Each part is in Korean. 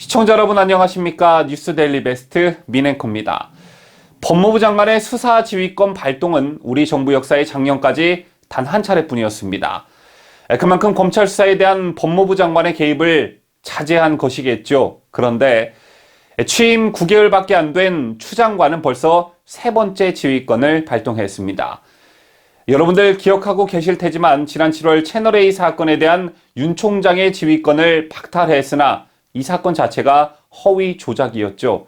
시청자 여러분 안녕하십니까 뉴스데일리 베스트 민앵커입니다. 법무부 장관의 수사 지휘권 발동은 우리 정부 역사의 작년까지 단 한 차례뿐이었습니다. 그만큼 검찰 수사에 대한 법무부 장관의 개입을 자제한 것이겠죠. 그런데 취임 9개월밖에 안 된 추 장관은 벌써 세 번째 지휘권을 발동했습니다. 여러분들 기억하고 계실 테지만 지난 7월 채널A 사건에 대한 윤 총장의 지휘권을 박탈했으나 이 사건 자체가 허위 조작이었죠.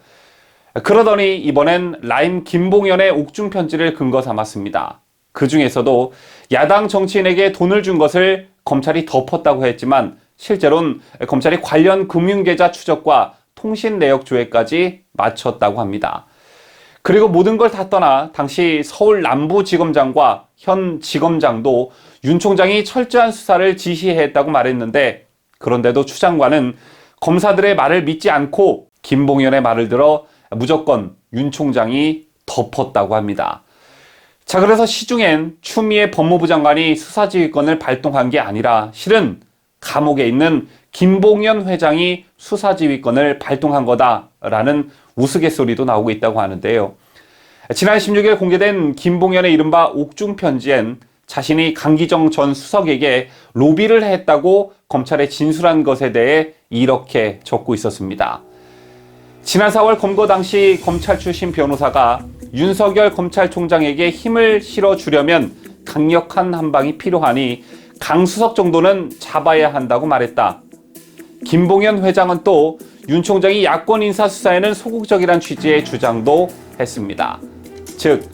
그러더니 이번엔 라임 김봉현의 옥중 편지를 근거 삼았습니다. 그 중에서도 야당 정치인에게 돈을 준 것을 검찰이 덮었다고 했지만 실제로는 검찰이 관련 금융계좌 추적과 통신 내역 조회까지 마쳤다고 합니다. 그리고 모든 걸 다 떠나 당시 서울 남부지검장과 현 지검장도 윤 총장이 철저한 수사를 지시했다고 말했는데 그런데도 추 장관은 검사들의 말을 믿지 않고 김봉현의 말을 들어 무조건 윤 총장이 덮었다고 합니다. 자, 그래서 시중엔 추미애 법무부 장관이 수사지휘권을 발동한 게 아니라 실은 감옥에 있는 김봉현 회장이 수사지휘권을 발동한 거다라는 우스갯소리도 나오고 있다고 하는데요. 지난 16일 공개된 김봉현의 이른바 옥중 편지엔 자신이 강기정 전 수석에게 로비를 했다고 검찰에 진술한 것에 대해 이렇게 적고 있었습니다. 지난 4월 검거 당시 검찰 출신 변호사가 윤석열 검찰총장에게 힘을 실어주려면 강력한 한방이 필요하니 강수석 정도는 잡아야 한다고 말했다. 김봉현 회장은 또 윤 총장이 야권 인사 수사에는 소극적이란 취지의 주장도 했습니다. 즉,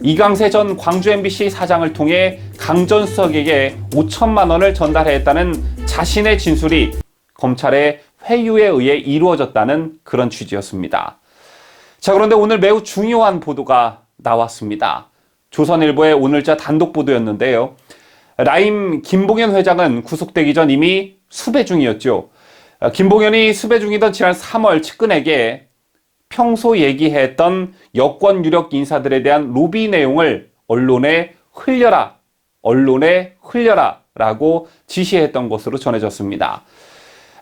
이강세 전 광주 MBC 사장을 통해 강 전 수석에게 5천만 원을 전달했다는 자신의 진술이 검찰의 회유에 의해 이루어졌다는 그런 취지였습니다. 자, 그런데 오늘 매우 중요한 보도가 나왔습니다. 조선일보의 오늘자 단독 보도였는데요. 라임 김봉현 회장은 구속되기 전 이미 수배 중이었죠. 김봉현이 수배 중이던 지난 3월 측근에게 평소 얘기했던 여권 유력 인사들에 대한 로비 내용을 언론에 흘려라, 언론에 흘려라 라고 지시했던 것으로 전해졌습니다.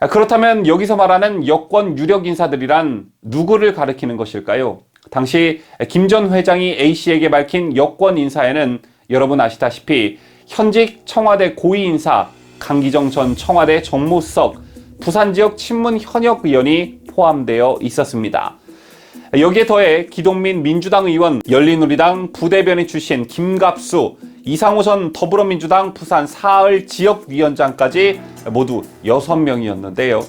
그렇다면 여기서 말하는 여권 유력 인사들이란 누구를 가리키는 것일까요? 당시 김 전 회장이 A씨에게 밝힌 여권 인사에는 여러분 아시다시피 현직 청와대 고위 인사 강기정 전 청와대 정무수석, 부산 지역 친문 현역 의원이 포함되어 있었습니다. 여기에 더해 기동민 민주당 의원, 열린우리당 부대변인 출신 김갑수, 이상호 전 더불어민주당 부산 사흘 지역위원장까지 모두 6명이었는데요.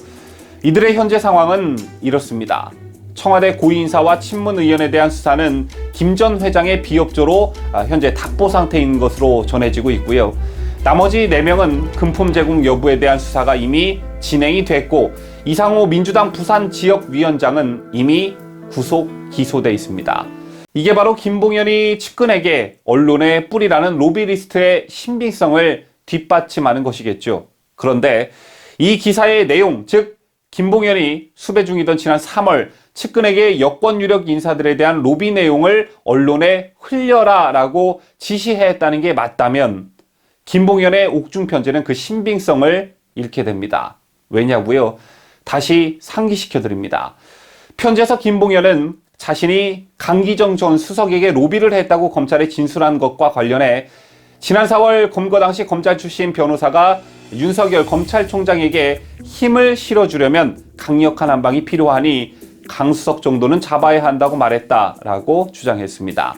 이들의 현재 상황은 이렇습니다. 청와대 고위인사와 친문 의원에 대한 수사는 김 전 회장의 비협조로 현재 답보 상태인 것으로 전해지고 있고요. 나머지 4명은 금품 제공 여부에 대한 수사가 이미 진행이 됐고 이상호 민주당 부산 지역위원장은 이미 구속 기소돼 있습니다. 이게 바로 김봉현이 측근에게 언론의 뿌리라는 로비리스트의 신빙성을 뒷받침하는 것이겠죠. 그런데 이 기사의 내용, 즉 김봉현이 수배 중이던 지난 3월 측근에게 여권 유력 인사들에 대한 로비 내용을 언론에 흘려라라고 지시했다는 게 맞다면 김봉현의 옥중 편지는 그 신빙성을 잃게 됩니다. 왜냐고요? 다시 상기시켜 드립니다. 편지에서 김봉현은 자신이 강기정 전 수석에게 로비를 했다고 검찰에 진술한 것과 관련해 지난 4월 검거 당시 검찰 출신 변호사가 윤석열 검찰총장에게 힘을 실어주려면 강력한 한방이 필요하니 강수석 정도는 잡아야 한다고 말했다라고 주장했습니다.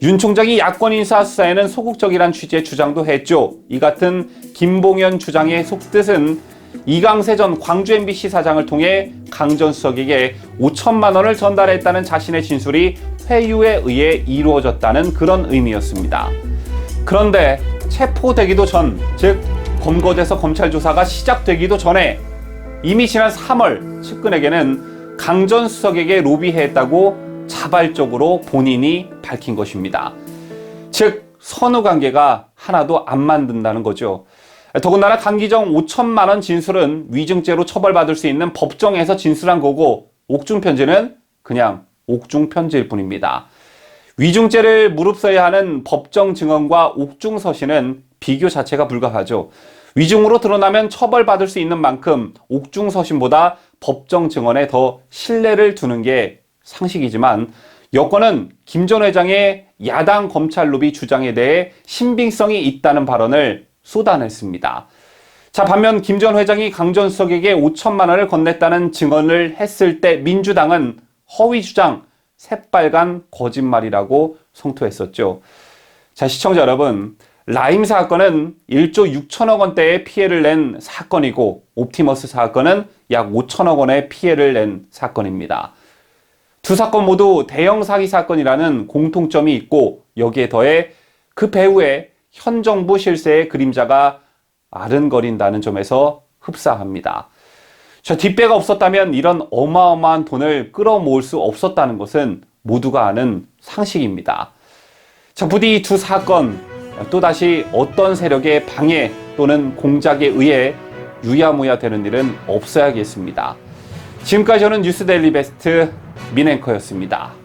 윤 총장이 야권 인사 수사에는 소극적이란 취지의 주장도 했죠. 이 같은 김봉현 주장의 속뜻은 이강세 전 광주 MBC 사장을 통해 강전 수석에게 5천만 원을 전달했다는 자신의 진술이 회유에 의해 이루어졌다는 그런 의미였습니다. 그런데 체포되기도 전, 즉 검거돼서 검찰 조사가 시작되기도 전에 이미 지난 3월 측근에게는 강전 수석에게 로비했다고 자발적으로 본인이 밝힌 것입니다. 즉 선후 관계가 하나도 안 만든다는 거죠. 더군다나 강기정 5천만 원 진술은 위증죄로 처벌받을 수 있는 법정에서 진술한 거고 옥중 편지는 그냥 옥중 편지일 뿐입니다. 위중죄를 무릅써야 하는 법정 증언과 옥중 서신은 비교 자체가 불가하죠. 위중으로 드러나면 처벌받을 수 있는 만큼 옥중 서신보다 법정 증언에 더 신뢰를 두는 게 상식이지만 여권은 김 전 회장의 야당 검찰 로비 주장에 대해 신빙성이 있다는 발언을 쏟아냈습니다. 자, 반면 김 전 회장이 강 전 수석에게 5천만 원을 건넸다는 증언을 했을 때 민주당은 허위 주장, 새빨간 거짓말이라고 성토했었죠. 자, 시청자 여러분. 라임 사건은 1조 6천억 원대의 피해를 낸 사건이고 옵티머스 사건은 약 5천억 원의 피해를 낸 사건입니다. 두 사건 모두 대형 사기 사건이라는 공통점이 있고 여기에 더해 그 배후에 현 정부 실세의 그림자가 아른거린다는 점에서 흡사합니다. 저 뒷배가 없었다면 이런 어마어마한 돈을 끌어모을 수 없었다는 것은 모두가 아는 상식입니다. 자, 부디 이두 사건 또다시 어떤 세력의 방해 또는 공작에 의해 유야무야 되는 일은 없어야겠습니다. 지금까지 저는 뉴스 데일리 베스트 민앵커였습니다.